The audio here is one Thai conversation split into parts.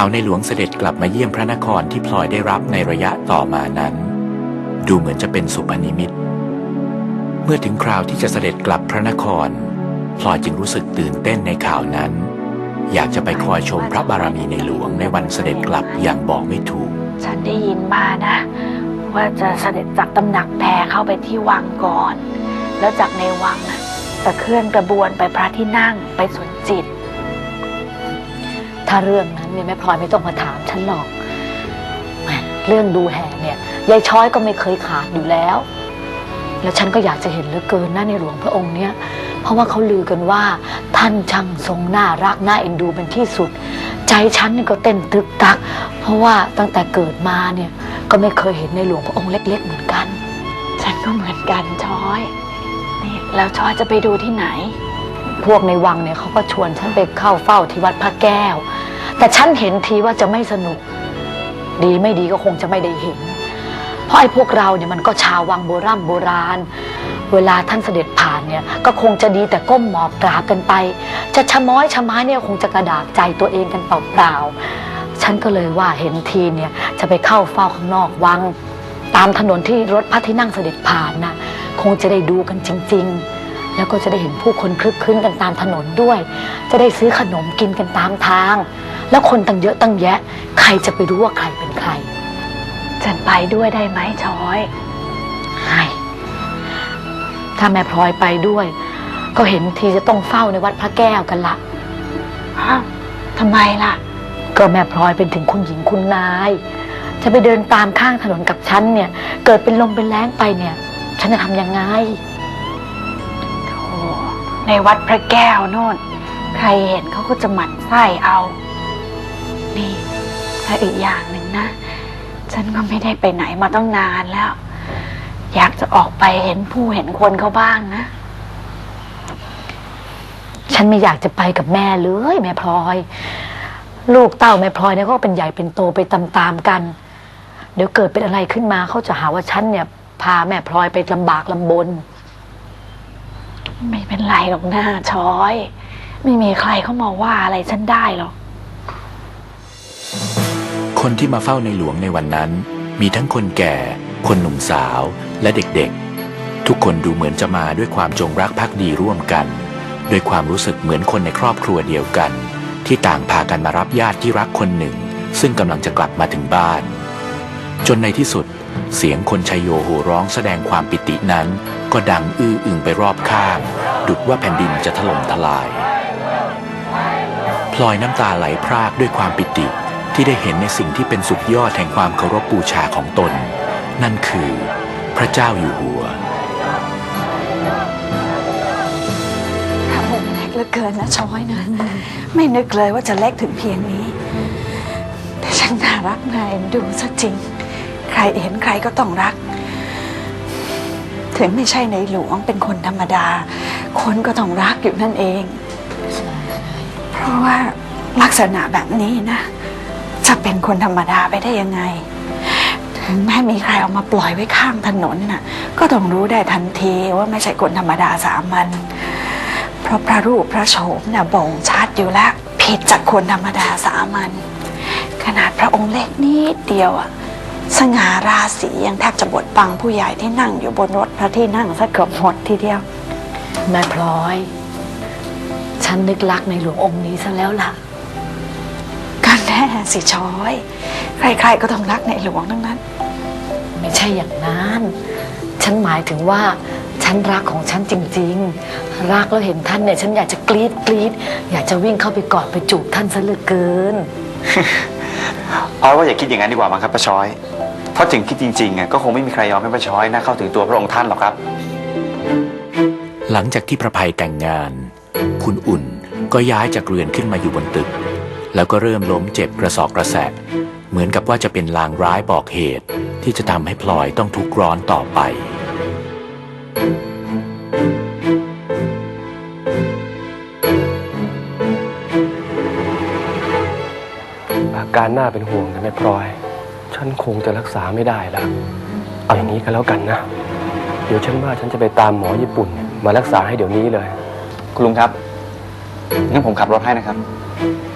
ข่าวในหลวงเสด็จกลับมาเยี่ยมพระนครที่พลอยได้รับในระยะต่อมานั้น ดูเหมือนจะเป็นสุพนิมิต เมื่อถึงคราวที่จะเสด็จกลับพระนคร พลอยจึงรู้สึกตื่นเต้นในข่าวนั้น อยากจะไปคอยชมพระบารมีในหลวงในวันเสด็จกลับอย่างบอกไม่ถูก ฉันได้ยินมานะ ว่าจะเสด็จจากตำหนักแพรเข้าไปที่วังก่อน แล้วจากในวังจะเคลื่อนกระบวนไปพระที่นั่งไปสวนจิต ถ้าเรื่องนั้นเนี่ยแม่พลอยไม่ต้องมาถามฉันหรอกแหมเรื่องดูแห่เนี่ยยายช้อยก็ไม่เคยขาดอยู่แล้ว แล้วฉันก็อยากจะเห็นเหลือเกินหนะในหลวงพระองค์เนี่ย เพราะว่าเขาลือกันว่า ท่านช่างทรงน่ารักน่าเอ็นดูเป็นที่สุด ใจฉันนี่ก็เต้นตึกตัก เพราะว่าตั้งแต่เกิดมาเนี่ยก็ไม่เคยเห็นในหลวงพระองค์เล็ก ๆ เหมือนกัน ฉันก็เหมือนกันช้อย นี่แล้วช้อยจะไปดูที่ไหน พวกในวังเนี่ยเขาก็ชวนฉันไปเข้าเฝ้าที่วัดพระแก้ว แต่ฉันเห็นทีว่าจะไม่สนุก ดีไม่ดีก็คงจะไม่ได้เห็น เพราะไอ้พวกเราเนี่ยมันก็ชาววังโบราณโบราณ เวลาท่านเสด็จผ่านเนี่ยก็คงจะดีแต่ก้มหมอบกราบกันไป จะชะม้อยชะม้ายเนี่ยคงจะกระดากใจตัวเองกันเปล่าๆฉันก็เลยว่าเห็นทีเนี่ยจะไปเข้าเฝ้าข้างนอกวัง ตามถนนที่รถพระที่นั่งเสด็จผ่านนะคงจะได้ดูกันจริง ๆ แล้วก็จะได้เห็นผู้คนคลึกคลื้นกันตามถนนด้วย จะได้ซื้อขนมกินกันตามทาง แล้วคนตั้งเยอะตั้งแยะ ใครจะไปรู้ว่าใครเป็นใคร ฉันไปด้วยได้ไหมช้อยใช่ถ้าแม่พลอยไปด้วย ก็เห็นทีจะต้องเฝ้าในวัดพระแก้วกันละอ้าวทำไมล่ะ ก็แม่พลอยเป็นถึงคุณหญิงคุณนาย จะไปเดินตามข้างถนนกับฉันเนี่ย เกิดเป็นลมเป็นแรงไปเนี่ย ฉันจะทำยังไง ในวัดพระแก้วโน่น ใครเห็นเขาก็จะหมั่นไส้เอา นี่และอีกอย่างหนึ่งนะ ฉันก็ไม่ได้ไปไหนมาต้องนานแล้ว อยากจะออกไปเห็นผู้เห็นคนเขาบ้างนะ ฉันไม่อยากจะไปกับแม่เลยแม่พลอย ลูกเต้าแม่พลอยเนี่ยก็เป็นใหญ่เป็นโตไปตามๆกัน เดี๋ยวเกิดเป็นอะไรขึ้นมาเขาจะหาว่าฉันเนี่ย พาแม่พลอยไปลำบากลำบน ไม่เป็นไรหรอกหน้าช้อย ไม่มีใครเขามาว่าอะไรฉันได้หรอก คนที่มาเฝ้าในหลวงในวันนั้น มีทั้งคนแก่ คนหนุ่มสาวและเด็กๆ ทุกคนดูเหมือนจะมาด้วยความจงรักภักดีร่วมกัน ด้วยความรู้สึกเหมือนคนในครอบครัวเดียวกัน ที่ต่างพากันมารับญาติที่รักคนหนึ่ง ซึ่งกำลังจะกลับมาถึงบ้าน จนในที่สุด เสียงคนชัยโยโห่ร้องแสดงความปิตินั้น ก็ดังอื้ออึงไปรอบข้าง ดุดว่าแผ่นดินจะถล่มทลาย พลอยน้ำตาไหลพรากด้วยความปิติที่ได้เห็นในสิ่งที่เป็นสุดยอดแห่งความเคารพบูชาของตน นั่นคือพระเจ้าอยู่หัวพระองค์เล็กเหลือเกินนะช้อยนะ ไม่นึกเลยว่าจะเล็กถึงเพียงนี้ แต่ช่างน่ารักนาเอ็นดูซะจริง ใครเห็นใครก็ต้องรัก ถึงไม่ใช่ในหลวงเป็นคนธรรมดา คนก็ต้องรักอยู่นั่นเอง เพราะว่าลักษณะแบบนี้นะ จะเป็นคนธรรมดาไปได้ยังไง ถึงแม้มีใครเอามาปล่อยไว้ข้างถนนน่ะ ก็ต้องรู้ได้ทันทีว่าไม่ใช่คนธรรมดาสามัญเพราะพระรูปพระโฉมน่ะบ่งชัดอยู่แล้ว ผิดจากคนธรรมดาสามัญขนาดพระองค์เล็กนิดเดียวอะ สง่าราศียังแทบจะบดบังผู้ใหญ่ที่นั่งอยู่บนรถพระที่นั่งซะเกือบหมดทีเดียวแม่พลอย ฉันนึกรักในหลวงองค์นี้ซะแล้วล่ะก็แน่สิช้อย ใครๆก็ต้องรักในหลวงทั้งนั้น ไม่ใช่อย่างนั้น ฉันหมายถึงว่าฉันรักของฉันจริง ๆ รักแล้วเห็นท่านเนี่ย ฉันอยากจะกรีดกรีดอยากจะวิ่งเข้าไปกอดไปจูบท่านซะเหลือเกิน เอาว่าอย่าคิดอย่างนั้นดีกว่ามั้งครับป้าช้อย เพราะถึงคิดจริงๆอะก็คงไม่มีใครยอมให้ป้าช้อยนะเข้าถึงตัวพระองค์ท่านหรอกครับ หลังจากที่ประภัยแต่งงาน คุณอุ่นก็ย้ายจากเรือนขึ้นมาอยู่บนตึก แล้วก็เริ่มล้มเจ็บกระสอบกระแสะเหมือนกับว่าจะเป็นลางร้ายบอกเหตุ ที่จะทำให้พลอยต้องทุกข์ร้อนต่อไป การน่าเป็นห่วงนะแม่พลอย ฉันคงจะรักษาไม่ได้ละเอาอย่างนี้ก็แล้วกันนะ เดี๋ยวฉันว่าฉันจะไปตามหมอญี่ปุ่นเนี่ยมารักษาให้เดี๋ยวนี้เลยคุณลุงครับงั้นผมขับรถให้นะครับ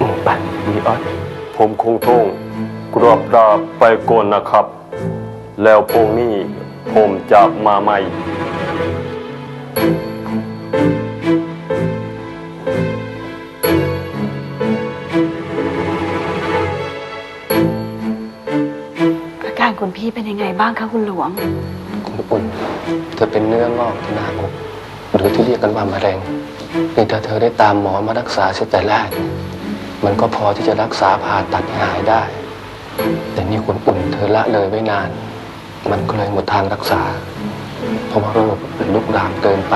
อืมไปดีออสผมคงต้องกราบลาไปก่อนนะครับ แล้วพรุ่งนี้ผมจะมาใหม่ คุณพี่เป็นยังไงบ้างคะคุณหลวง คุณปุ่นเธอเป็นเนื้องอกที่หน้าอกหรือที่เรียกกันว่ามะเร็งนี่ถ้าเธอได้ตามหมอมารักษาเสียแต่แรก มันก็พอที่จะรักษาผ่าตัดหายได้ แต่นี่คุณปุ่นเธอละเลยไว้นาน มันก็เลยหมดทางรักษา เพราะว่าโรคลุกลามเกินไป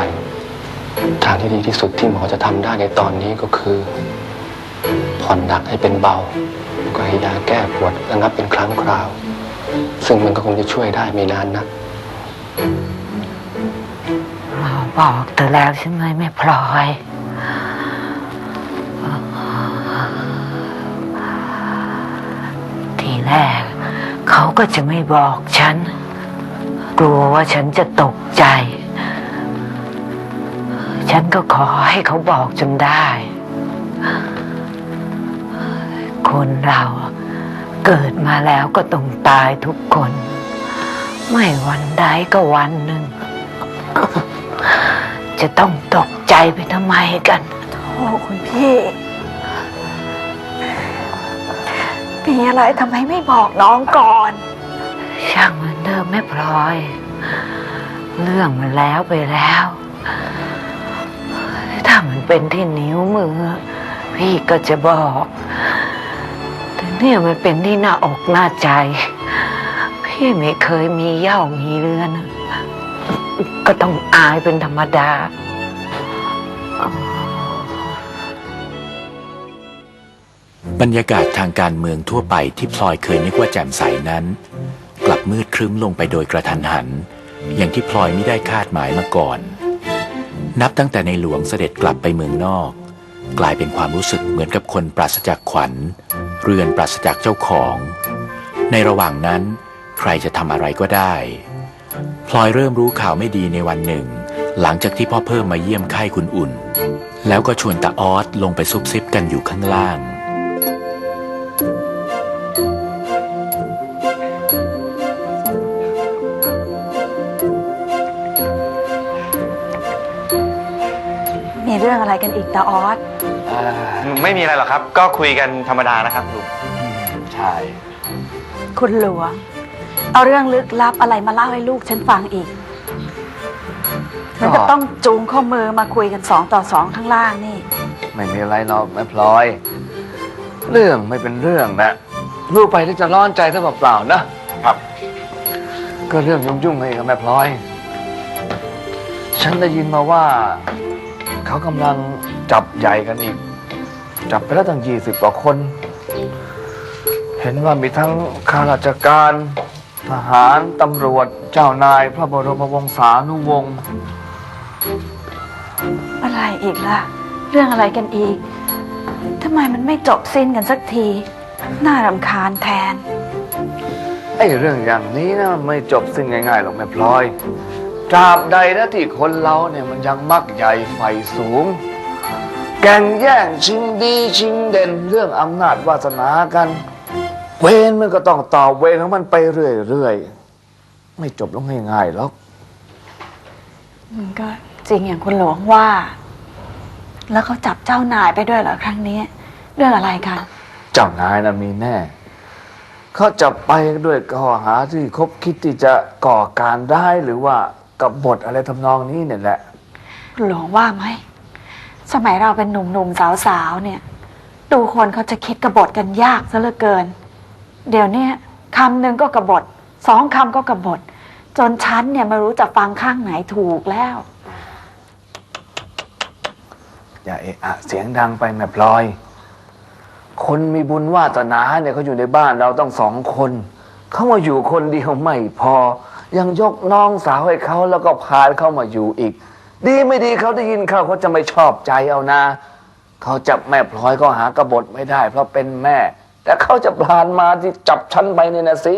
ทางที่ดีที่สุดที่หมอจะทำได้ในตอนนี้ก็คือ ผ่อนหนักให้เป็นเบา ก็ให้ยาแก้ปวดระงับเป็นครั้งคราว ซึ่งมันก็คงจะช่วยได้ไม่นานนักหมอบอกเธอแล้วใช่ไหมแม่พลอยทีแรก เขาก็จะไม่บอกฉัน กลัวว่าฉันจะตกใจ ฉันก็ขอให้เขาบอกจนได้ คนเรา เกิดมาแล้วก็ต้องตายทุกคน ไม่วันใดก็วันหนึ่ง จะต้องตกใจไปทำไมกันโอ้คุณพี่ มีอะไรทำไมไม่บอกน้องก่อน ช่างเหมือนเดิมแม่พลอย เรื่องมันแล้วไปแล้ว ถ้ามันเป็นที่นิ้วมือ พี่ก็จะบอกแต่ เนี่ยมันเป็นที่หน้าอกหน้าใจ พี่ไม่เคยมีเย้ามีเรือน ก็ต้องอายเป็นธรรมดา บรรยากาศทางการเมืองทั่วไปที่พลอยเคยนึกว่าแจ่มใสนั้น กลับมืดครึ้มลงไปโดยกระทันหัน อย่างที่พลอยไม่ได้คาดหมายมาก่อน นับตั้งแต่ในหลวงเสด็จกลับไปเมืองนอก กลายเป็นความรู้สึกเหมือนกับคนปราศจากขวัญ เรือนปราศจากเจ้าของ ในระหว่างนั้น ใครจะทำอะไรก็ได้ พลอยเริ่มรู้ข่าวไม่ดีในวันหนึ่ง หลังจากที่พ่อเพิ่มมาเยี่ยมไข้คุณอุ่น แล้วก็ชวนตาออสลงไปซุบซิบกันอยู่ข้างล่าง เรื่องอะไรกันอีกตาออสไม่มีอะไรหรอกครับ ก็คุยกันธรรมดานะครับลุงใช่คุณหลวง เอาเรื่องลึกลับอะไรมาเล่าให้ลูกฉันฟังอีก มันก็ต้องจูงข้อมือมาคุยกันสองต่อสองข้างล่างนี่ ไม่มีอะไรหรอกแม่พลอย เรื่องไม่เป็นเรื่องนะลูกไปที่จะร้อนใจซะเปล่าๆนะครับ ก็เรื่องยุ่งๆไงกับแม่พลอย ฉันได้ยินมาว่า เขากำลังจับใหญ่กันอีก จับไปแล้วตั้งยี่สิบกว่าคน เห็นว่ามีทั้งข้าราชการ ทหาร ตำรวจ เจ้านาย พระบรมวงศานุวงศ์อะไรอีกล่ะ เรื่องอะไรกันอีกทำไมมันไม่จบสิ้นกันสักที น่ารำคาญแทน ไอ้เรื่องอย่างนี้นะมันไม่จบสิ้นง่ายๆหรอกแม่พลอย ตราบใดนะที่คนเราเนี่ยมันยังมักใหญ่ไฟสูง แก่งแย่งชิงดีชิงเด่นเรื่องอำนาจวาสนากัน เวรมันก็ต้องต่อเวรของมันไปเรื่อยๆ ไม่จบลงง่ายๆหรอก มันก็จริงอย่างคุณหลวงว่า แล้วเขาจับเจ้านายไปด้วยเหรอครั้งนี้ เรื่องอะไรกัน เจ้านายนะมีแน่ เขาจะไปด้วยข้อหาที่คบคิดที่จะก่อการร้ายหรือว่า กับบทอะไรทำนองนี้เนี่ยแหละคุณหลวงว่าไหม สมัยเราเป็นหนุ่มๆสาวๆเนี่ย ดูคนเขาจะคิดกบฏกันยากซะเหลือเกิน เดี๋ยวเนี้ยคำหนึ่งก็กบฏสองคำก็กบฏ จนฉันเนี่ยไม่รู้จะฟังข้างไหนถูกแล้ว อย่าเอะอะเสียงดังไปแม่พลอย คนมีบุญวาสนาเนี่ยเขาอยู่ในบ้านเราต้องสองคน เขามาอยู่คนเดียวไม่พอ ยังยกน้องสาวให้เขาแล้วก็พาเขามาอยู่อีก ดีไม่ดีเขาได้ยินเขาเขาจะไม่ชอบใจเอานะเขาจับแม่พลอยก็หากบฏไม่ได้ เพราะเป็นแม่ แต่เขาจะพลานมาที่จับฉันไปเนี่ยนะสิ